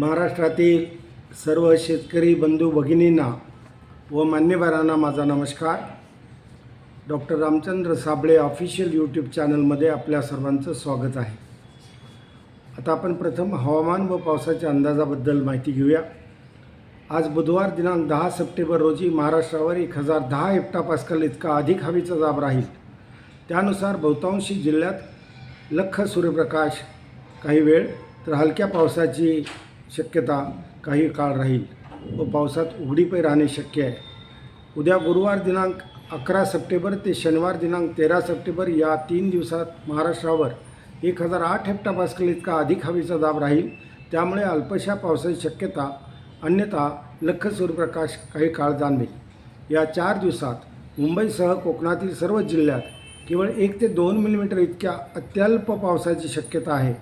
महाराष्ट्रातील सर्व शेतकरी बंधू भगिनींना व मान्यवरांना माझा नमस्कार. Doctor Ramchandra Sable official YouTube चॅनलमध्ये आपल्या सर्वांचं स्वागत आहे. आता आपण प्रथम हवामान व पावसाच्या अंदाजाबद्दल माहिती घेऊया. आज बुधवार दिनांक दहा सप्टेंबर रोजी महाराष्ट्रावर एक हजार दहा हेक्टा पास्कल इतका अधिक हवेचा दाब राहील. त्यानुसार बहुतांशी जिल्ह्यात लख सूर्यप्रकाश काही वेळ तर हलक्या पावसाची शक्यता काही काळ राहील. व पावसात उघडीपै राहणे शक्य आहे. उद्या गुरुवार दिनांक अकरा सप्टेंबर ते शनिवार दिनांक तेरा सप्टेंबर या तीन दिवसात महाराष्ट्रावर एक हजार आठ हेक्टापास्कल इतका अधिक हवेचा दाब राहील. त्यामुळे अल्पशा पावसाची शक्यता अन्यथा लख सूर्यप्रकाश काही काळ जाणवेल. या चार दिवसात मुंबईसह कोकणातील सर्व जिल्ह्यात केवळ एक ते दोन मिलीमीटर इतक्या अत्यल्प पावसाची शक्यता आहे.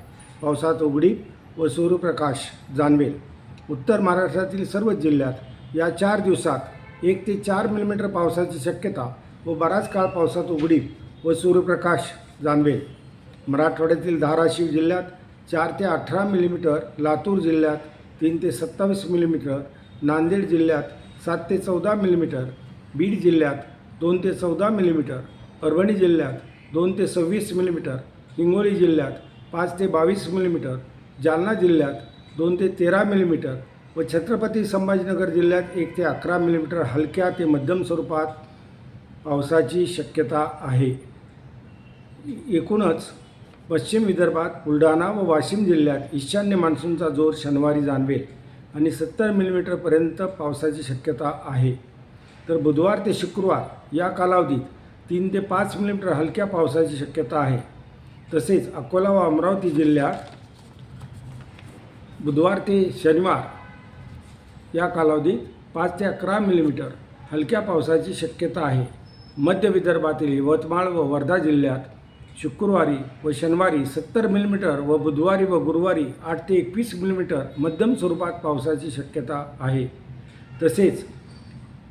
पावसात उघडी व सूर्यप्रकाश जाणवेल. उत्तर महाराष्ट्रातील सर्व जिल्ह्यात या चार दिवसात एक ते चार मिलीमीटर पावसाची शक्यता व बराच काळ पावसात उघडी व सूर्यप्रकाश जाणवेल. मराठवाड्यातील धाराशिव जिल्ह्यात चार ते अठरा मिलीमीटर लातूर जिल्ह्यात तीन ते सत्तावीस मिलीमीटर नांदेड जिल्ह्यात सात ते चौदा मिलीमीटर बीड जिल्ह्यात दोन ते चौदा मिलीमीटर परभणी जिल्ह्यात दोन ते सव्वीस मिलीमीटर हिंगोली जिल्ह्यात पाच ते बावीस मिलीमीटर जालना जिल्ह्यात दोन ते तेरा मिलीमीटर व छत्रपती संभाजीनगर जिल्ह्यात एक ते अकरा मिलीमीटर हलक्या ते मध्यम स्वरूपात पावसाची शक्यता आहे. एकूणच पश्चिम विदर्भात बुलढाणा व वाशिम जिल्ह्यात ईशान्य मान्सूनचा जोर शनिवारी जाणवेल आणि सत्तर मिलीमीटरपर्यंत पावसाची शक्यता आहे. तर बुधवार ते शुक्रवार या कालावधीत तीन ते पाच मिलीमीटर हलक्या पावसाची शक्यता आहे. तसेच अकोला व अमरावती जिल्ह्यात बुधवार ते शनिवार या कालावधीत पाच ते अकरा मिलीमीटर हलक्या पावसाची शक्यता आहे. मध्य विदर्भातील यवतमाळ व वर्धा जिल्ह्यात शुक्रवारी व शनिवारी सत्तर मिलीमीटर व बुधवारी व गुरुवारी आठ ते एकवीस मिलीमीटर मध्यम स्वरूपात पावसाची शक्यता आहे. तसेच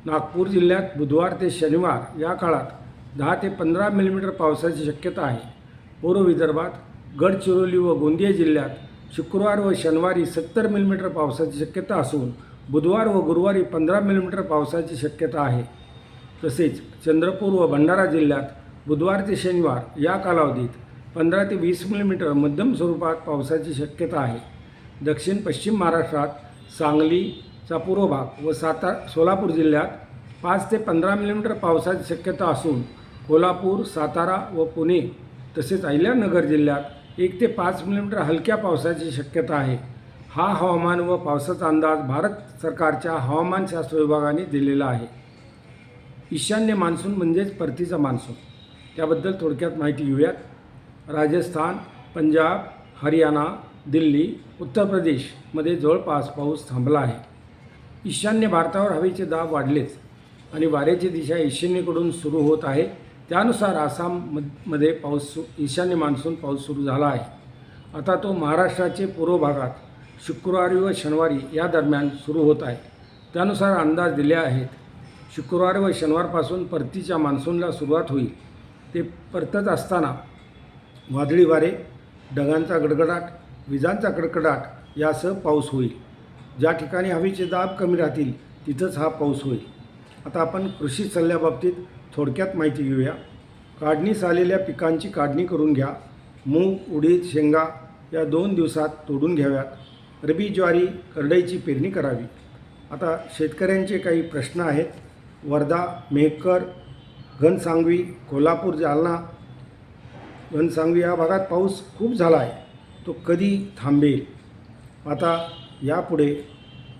नागपूर जिल्ह्यात बुधवार ते शनिवार या काळात दहा ते पंधरा मिलीमीटर पावसाची शक्यता आहे. पूर्व विदर्भात गडचिरोली व गोंदिया जिल्ह्यात शुक्रवार व शनिवारी सत्तर मिलीमीटर पावसाची शक्यता असून बुधवार व गुरुवारी पंधरा मिलीमीटर पावसाची शक्यता आहे. तसेच चंद्रपूर व भंडारा जिल्ह्यात बुधवार ते शनिवार या कालावधीत पंधरा ते वीस मिलीमीटर मध्यम स्वरूपात पावसाची शक्यता आहे. दक्षिण पश्चिम महाराष्ट्रात सांगलीचा पूर्व भाग व साता सोलापूर जिल्ह्यात पाच ते पंधरा मिलीमीटर पावसाची शक्यता असून कोल्हापूर सातारा व पुणे तसेच अहिल्यानगर जिल्ह्यात एक ते पाच मिलीमीटर हलक्या पावसाची शक्यता आहे. हा हवामान व पावसाचा अंदाज भारत सरकारच्या हवामानशास्त्र विभागाने दिलेला आहे. ईशान्य मान्सून म्हणजेच परतीचा मान्सून. त्याबद्दल थोडक्यात माहिती घेऊयात. राजस्थान पंजाब हरियाणा दिल्ली उत्तर प्रदेशमध्ये जवळपास पाऊस थांबला आहे. ईशान्य भारतावर हवेचे दाब वाढलेच आणि वाऱ्याची दिशा ईशान्येकडून सुरू होत आहे. त्यानुसार आसाममध्ये पाऊस सु ईशान्य मान्सून पाऊस सुरू झाला आहे. आता तो महाराष्ट्राचे पूर्व भागात शुक्रवारी व शनिवारी या दरम्यान सुरू होत आहे. त्यानुसार अंदाज दिले आहेत शुक्रवार व शनिवारपासून परतीच्या मान्सूनला सुरुवात होईल. ते परतत असताना वादळी वारे ढगांचा गडगडाट विजांचा कडकडाट यासह पाऊस होईल. ज्या ठिकाणी हवेचे दाब कमी राहतील तिथंच हा पाऊस होईल. आता आपण कृषी सल्ल्याबाबतीत थोडक्यात माहिती घेऊया. काढणीस आलेल्या पिकांची काढणी करून घ्या. मूग उडीद शेंगा या दोन दिवसात तोडून घ्याव्यात. रबी ज्वारी करडईची पेरणी करावी. आता शेतकऱ्यांचे काही प्रश्न आहेत. वर्धा मेहकर घनसांगवी कोल्हापूर जालना. घनसांगवी या भागात पाऊस खूप झाला आहे. तो कधी थांबेल? आता यापुढे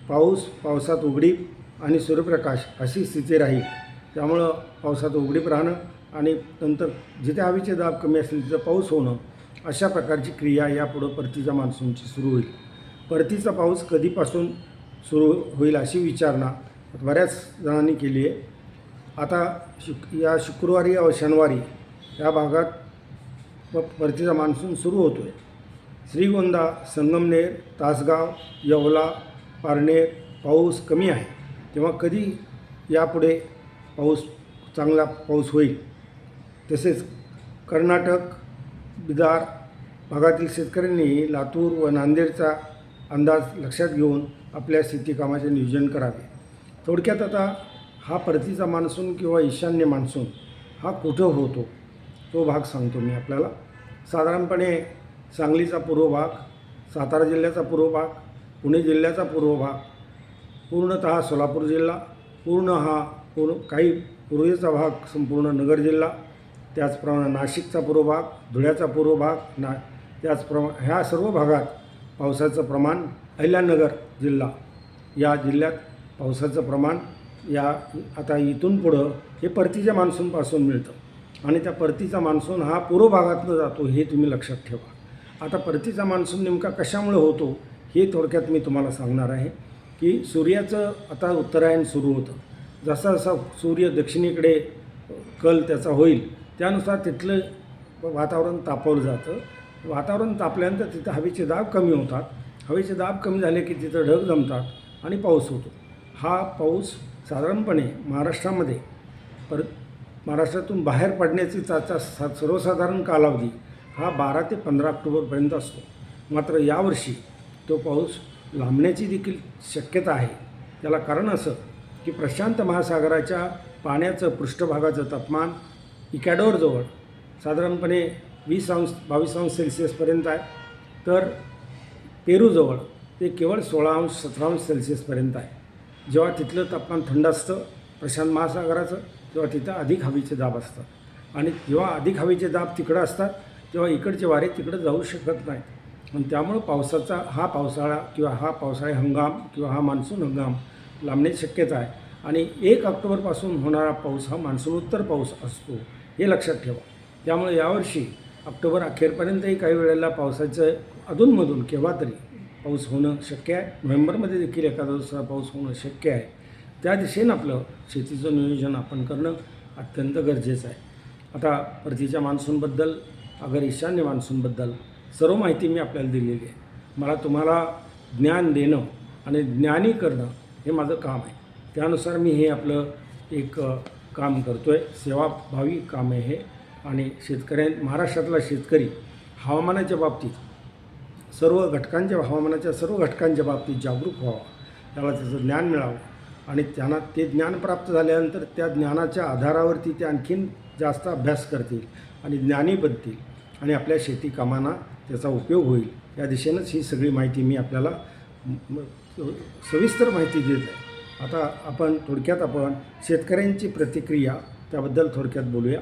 पाऊस पावसात उघडीप आणि सूर्यप्रकाश अशी स्थिती राहील. त्यामुळं पावसात उघडीप राहणं आणि नंतर जिथे हवेचे दाब कमी असतील तिथं पाऊस होणं अशा प्रकारची क्रिया यापुढं परतीच्या मान्सूनची सुरू होईल. परतीचा पाऊस कधीपासून सुरू होईल अशी विचारणा बऱ्याच जणांनी केली आहे. आता शुक या शुक्रवारी व शनिवारी या भागात परतीचा मान्सून सुरू होतो आहे श्रीगोंदा संगमनेर तासगाव येवला पारनेर पाऊस कमी आहे. तेव्हा कधी यापुढे पाऊस चांगला पाऊस होईल. तसेच कर्नाटक बिदार भागातील शेतकऱ्यांनी लातूर व नांदेडचा अंदाज लक्षात घेऊन आपल्या शेतीकामाचे नियोजन करावे. थोडक्यात आता हा परतीचा मान्सून किंवा ईशान्य मान्सून हा कुठं होतो तो भाग सांगतो मी आपल्याला. साधारणपणे सांगलीचा पूर्व भाग सातारा जिल्ह्याचा पूर्व भाग पुणे जिल्ह्याचा पूर्व भाग पूर्णतः सोलापूर जिल्हा पूर्ण हा पूर्ण काही पूर्वेचा भाग संपूर्ण नगर जिल्हा त्याचप्रमाणे नाशिकचा पूर्व भाग धुळ्याचा पूर्व भाग ना त्याचप्रमाणे ह्या सर्व भागात पावसाचं प्रमाण अहिल्यानगर जिल्हा या जिल्ह्यात पावसाचं प्रमाण या आता इथून पुढं हे परतीच्या मान्सूनपासून मिळतं. आणि त्या परतीचा मान्सून हा पूर्व भागातनं जातो हे तुम्ही लक्षात ठेवा. आता परतीचा मान्सून नेमका कशामुळे होतो हे थोडक्यात मी तुम्हाला सांगणार आहे की सूर्याचं आता उत्तरायण सुरू होतं. जसा जसा सूर्य दक्षिणेकडे कल त्याचा होईल त्यानुसार तिथलं वातावरण तापवलं जातं. वातावरण तापल्यानंतर तिथं हवेचे दाब कमी होतात. हवेचे दाब कमी झाले की तिथं ढग जमतात आणि पाऊस होतो. हा पाऊस साधारणपणे महाराष्ट्रामध्ये पर महाराष्ट्रातून बाहेर पडण्याची त्याचा सा सर्वसाधारण कालावधी हा बारा ते पंधरा ऑक्टोबरपर्यंत असतो. मात्र यावर्षी तो पाऊस लांबण्याची देखील शक्यता आहे. त्याला कारण असं की प्रशांत महासागराच्या पाण्याचं पृष्ठभागाचं तापमान इकॅडोरजवळ साधारणपणे वीस अंश बावीस अंश सेल्सिअसपर्यंत आहे. तर पेरूजवळ ते केवळ सोळा अंश सतरा अंश सेल्सिअसपर्यंत आहे. जेव्हा तिथलं तापमान थंड असतं प्रशांत महासागराचं तेव्हा तिथं अधिक हवेचे दाब असतात. आणि जेव्हा अधिक हवेचे दाब तिकडं असतात तेव्हा इकडचे वारे तिकडं जाऊ शकत नाहीत. आणि त्यामुळं पावसाचा हा पावसाळा किंवा हा पावसाळी हंगाम किंवा हा मान्सून हंगाम लांबण्याची शक्यता आहे. आणि एक ऑक्टोबरपासून होणारा पाऊस हा मान्सूनोत्तर पाऊस असतो हे लक्षात ठेवा. त्यामुळे यावर्षी ऑक्टोबर अखेरपर्यंतही काही वेळेला पावसाचं अधूनमधून केव्हा तरी पाऊस होणं शक्य आहे. नोव्हेंबरमध्ये देखील एखादा दुसरा पाऊस होणं शक्य आहे. त्या दिशेनं आपलं शेतीचं नियोजन आपण करणं अत्यंत गरजेचं आहे. आता परतीच्या मान्सूनबद्दल अगर ईशान्य मान्सूनबद्दल सर्व माहिती मी आपल्याला दिलेली आहे. मला तुम्हाला ज्ञान देणं आणि ज्ञानी करणं हे माझं काम आहे. त्यानुसार मी हे आपलं एक काम करतो आहे सेवाभावी काम आहे हे. आणि शेतकऱ्यां महाराष्ट्रातला शेतकरी हवामानाच्या बाबतीत सर्व घटकांच्या हवामानाच्या सर्व घटकांच्या बाबतीत जागरूक व्हावा. त्याला त्याचं ज्ञान मिळावं. आणि त्यांना ते ज्ञान प्राप्त झाल्यानंतर त्या ज्ञानाच्या आधारावरती ते आणखीन जास्त अभ्यास करतील आणि ज्ञानी बनतील आणि आपल्या शेती कामांना त्याचा उपयोग होईल. या दिशेनंच ही सगळी माहिती मी आपल्याला सविस्तर माहिती देत आहे आता आपण थोडक्यात आपण शेतकऱ्यांची प्रतिक्रिया त्याबद्दल थोडक्यात बोलूया.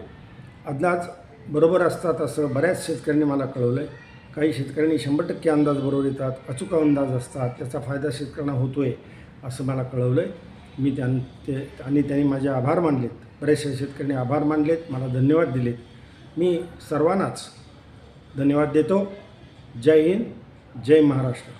अंदाज बरोबर असतात असं बऱ्याच शेतकऱ्यांनी मला कळवलं आहे काही शेतकऱ्यांनी शंभर टक्के अंदाज बरोबर येतात अचूक अंदाज असतात त्याचा फायदा शेतकऱ्यांना होतो आहे असं मला कळवलं आहे मी त्यां ते आणि त्यांनी माझे आभार मानलेत. बऱ्याचशा शेतकऱ्यांनी आभार मानलेत मला धन्यवाद दिलेत. मी सर्वांनाच धन्यवाद देतो. जय हिंद जय महाराष्ट्र.